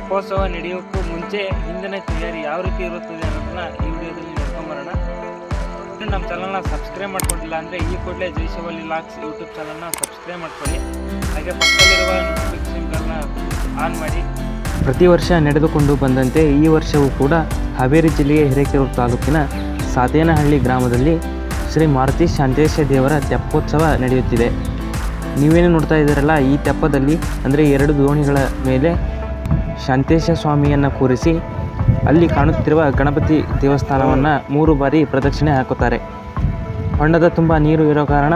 ತೆಪ್ಪೋತ್ಸವ ನಡೆಯೋಕ್ಕೂ ಮುಂಚೆ ಹಿಂದಿನ ತಯಾರಿ ಯಾವ ರೀತಿ ಇರುತ್ತದೆ ಅನ್ನೋದನ್ನ ಈ ವಿಡಿಯೋದಲ್ಲಿ ನೋಡ್ಕೊಂಬರೋಣ ನಮ್ಮ ಚಾನಲ್ನ ಸಬ್ಸ್ಕ್ರೈಬ್ ಮಾಡ್ಕೊಂಡಿಲ್ಲ ಅಂದರೆ ಈ ಕೂಡಲೇ ಜೈಸವಲ್ಲಿ ಲಾಕ್ಸ್ ಯೂಟ್ಯೂಬ್ ಚಾನಲ್ನ ಸಬ್ಸ್ಕ್ರೈಬ್ ಮಾಡ್ಕೊಳ್ಳಿ. ಹಾಗೆ ಪಕ್ಕದಲ್ಲಿರುವ ನೋಟಿಫಿಕೇಷನ್ಗಳನ್ನ ಆನ್ ಮಾಡಿ. ಪ್ರತಿ ವರ್ಷ ನಡೆದುಕೊಂಡು ಬಂದಂತೆ ಈ ವರ್ಷವೂ ಕೂಡ ಹಾವೇರಿ ಜಿಲ್ಲೆಯ ಹಿರೇಕೆರೂರು ತಾಲೂಕಿನ ಸಾತೇನಹಳ್ಳಿ ಗ್ರಾಮದಲ್ಲಿ ಶ್ರೀ ಮಾರುತಿ ಶಾಂತೇಶ ದೇವರ ತೆಪ್ಪೋತ್ಸವ ನಡೆಯುತ್ತಿದೆ. ನೀವೇನು ನೋಡ್ತಾ ಇದ್ದೀರಲ್ಲ, ಈ ತೆಪ್ಪದಲ್ಲಿ ಅಂದರೆ ಎರಡು ದೋಣಿಗಳ ಮೇಲೆ ಶಾಂತೇಶ ಸ್ವಾಮಿಯನ್ನು ಕೂರಿಸಿ ಅಲ್ಲಿ ಕಾಣುತ್ತಿರುವ ಗಣಪತಿ ದೇವಸ್ಥಾನವನ್ನು ಮೂರು ಬಾರಿ ಪ್ರದಕ್ಷಿಣೆ ಹಾಕುತ್ತಾರೆ. ಹೊಂಡದ ತುಂಬ ನೀರು ಇರೋ ಕಾರಣ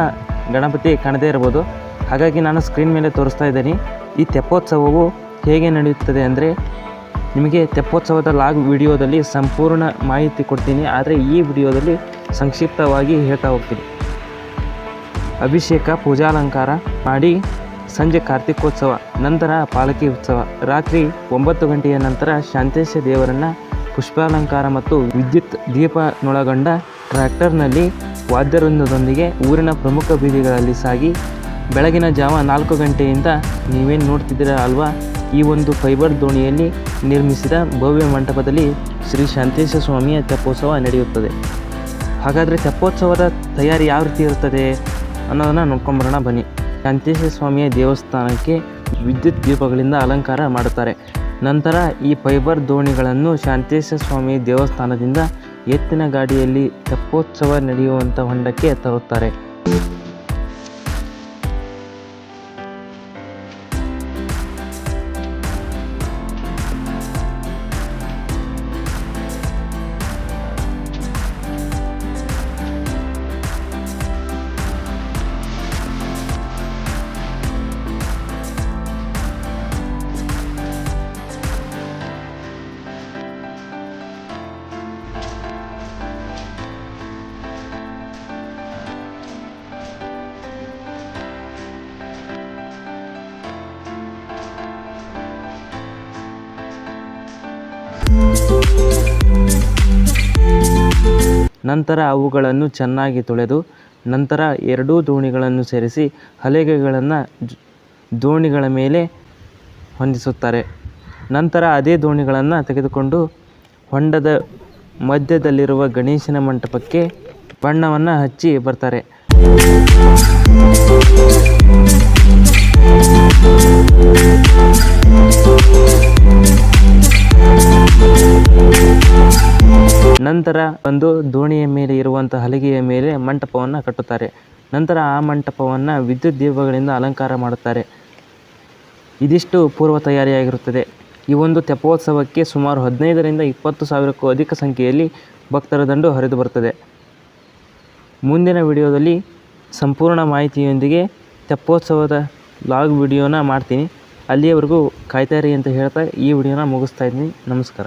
ಗಣಪತಿ ಕಾಣದೇ ಇರ್ಬೋದು ಹಾಗಾಗಿ ನಾನು ಸ್ಕ್ರೀನ್ ಮೇಲೆ ತೋರಿಸ್ತಾ ಇದ್ದೀನಿ. ಈ ತೆಪ್ಪೋತ್ಸವವು ಹೇಗೆ ನಡೆಯುತ್ತದೆ ಅಂದರೆ ನಿಮಗೆ ತೆಪ್ಪೋತ್ಸವದ ಲಾಗ್ ವಿಡಿಯೋದಲ್ಲಿ ಸಂಪೂರ್ಣ ಮಾಹಿತಿ ಕೊಡ್ತೀನಿ. ಆದರೆ ಈ ವಿಡಿಯೋದಲ್ಲಿ ಸಂಕ್ಷಿಪ್ತವಾಗಿ ಹೇಳ್ತಾ ಹೋಗ್ತೀನಿ. ಅಭಿಷೇಕ, ಪೂಜಾಲಂಕಾರ ಮಾಡಿ ಸಂಜೆ ಕಾರ್ತಿಕೋತ್ಸವ, ನಂತರ ಪಾಲಕಿ ಉತ್ಸವ. ರಾತ್ರಿ ಒಂಬತ್ತು ಗಂಟೆಯ ನಂತರ ಶಾಂತೇಶ ದೇವರನ್ನು ಪುಷ್ಪಾಲಂಕಾರ ಮತ್ತು ವಿದ್ಯುತ್ ದೀಪನೊಳಗೊಂಡ ಟ್ರ್ಯಾಕ್ಟರ್ನಲ್ಲಿ ವಾದ್ಯವೃಂದದೊಂದಿಗೆ ಊರಿನ ಪ್ರಮುಖ ಬೀದಿಗಳಲ್ಲಿ ಸಾಗಿ, ಬೆಳಗಿನ ಜಾವ ನಾಲ್ಕು ಗಂಟೆಯಿಂದ ನೀವೇನು ನೋಡ್ತಿದ್ದೀರ ಅಲ್ವಾ? ಈ ಒಂದು ಫೈಬರ್ ದೋಣಿಯಲ್ಲಿ ನಿರ್ಮಿಸಿದ ಭವ್ಯ ಮಂಟಪದಲ್ಲಿ ಶ್ರೀ ಶಾಂತೇಶ ಸ್ವಾಮಿಯ ತೆಪ್ಪೋತ್ಸವ ನಡೆಯುತ್ತದೆ. ಹಾಗಾದರೆ ತೆಪ್ಪೋತ್ಸವದ ತಯಾರಿ ಯಾವ ರೀತಿ ಇರುತ್ತದೆ ಅನ್ನೋದನ್ನು ನೋಡ್ಕೊಂಬರೋಣ ಬನ್ನಿ. ಶಾಂತೇಶ ಸ್ವಾಮಿಯ ದೇವಸ್ಥಾನಕ್ಕೆ ವಿದ್ಯುತ್ ದೀಪಗಳಿಂದ ಅಲಂಕಾರ ಮಾಡುತ್ತಾರೆ. ನಂತರ ಈ ಫೈಬರ್ ದೋಣಿಗಳನ್ನು ಶಾಂತೇಶ್ವರ ಸ್ವಾಮಿ ದೇವಸ್ಥಾನದಿಂದ ಎತ್ತಿನ ಗಾಡಿಯಲ್ಲಿ ತೆಪ್ಪೋತ್ಸವ ನಡೆಯುವಂಥ ಹೊಂಡಕ್ಕೆ ತರುತ್ತಾರೆ. ನಂತರ ಅವುಗಳನ್ನು ಚೆನ್ನಾಗಿ ತೊಳೆದು ನಂತರ ಎರಡೂ ದೋಣಿಗಳನ್ನು ಸೇರಿಸಿ ಹಲಗೆಗಳನ್ನು ದೋಣಿಗಳ ಮೇಲೆ ಹೊಂದಿಸುತ್ತಾರೆ. ನಂತರ ಅದೇ ದೋಣಿಗಳನ್ನು ತೆಗೆದುಕೊಂಡು ಹೊಂಡದ ಮಧ್ಯದಲ್ಲಿರುವ ಗಣೇಶನ ಮಂಟಪಕ್ಕೆ ಬಣ್ಣವನ್ನು ಹಚ್ಚಿ ಬರ್ತಾರೆ. ನಂತರ ಒಂದು ದೋಣಿಯ ಮೇಲೆ ಇರುವಂಥ ಹಲಗೆಯ ಮೇಲೆ ಮಂಟಪವನ್ನು ಕಟ್ಟುತ್ತಾರೆ. ನಂತರ ಆ ಮಂಟಪವನ್ನು ವಿದ್ಯುತ್ ದೀಪಗಳಿಂದ ಅಲಂಕಾರ ಮಾಡುತ್ತಾರೆ. ಇದಿಷ್ಟು ಪೂರ್ವ ತಯಾರಿಯಾಗಿರುತ್ತದೆ. ಈ ಒಂದು ತೆಪ್ಪೋತ್ಸವಕ್ಕೆ ಸುಮಾರು ಹದಿನೈದರಿಂದ ಇಪ್ಪತ್ತು ಸಾವಿರಕ್ಕೂ ಅಧಿಕ ಸಂಖ್ಯೆಯಲ್ಲಿ ಭಕ್ತರ ದಂಡು ಹರಿದು ಬರುತ್ತದೆ. ಮುಂದಿನ ವಿಡಿಯೋದಲ್ಲಿ ಸಂಪೂರ್ಣ ಮಾಹಿತಿಯೊಂದಿಗೆ ತೆಪ್ಪೋತ್ಸವದ ಲಾಗ್ ವಿಡಿಯೋನ ಮಾಡ್ತೀನಿ. ಅಲ್ಲಿಯವರೆಗೂ ಕಾಯ್ತಾರಿ ಅಂತ ಹೇಳ್ತಾ ಈ ವಿಡಿಯೋನ ಮುಗಿಸ್ತಾ ಇದ್ದೀನಿ. ನಮಸ್ಕಾರ.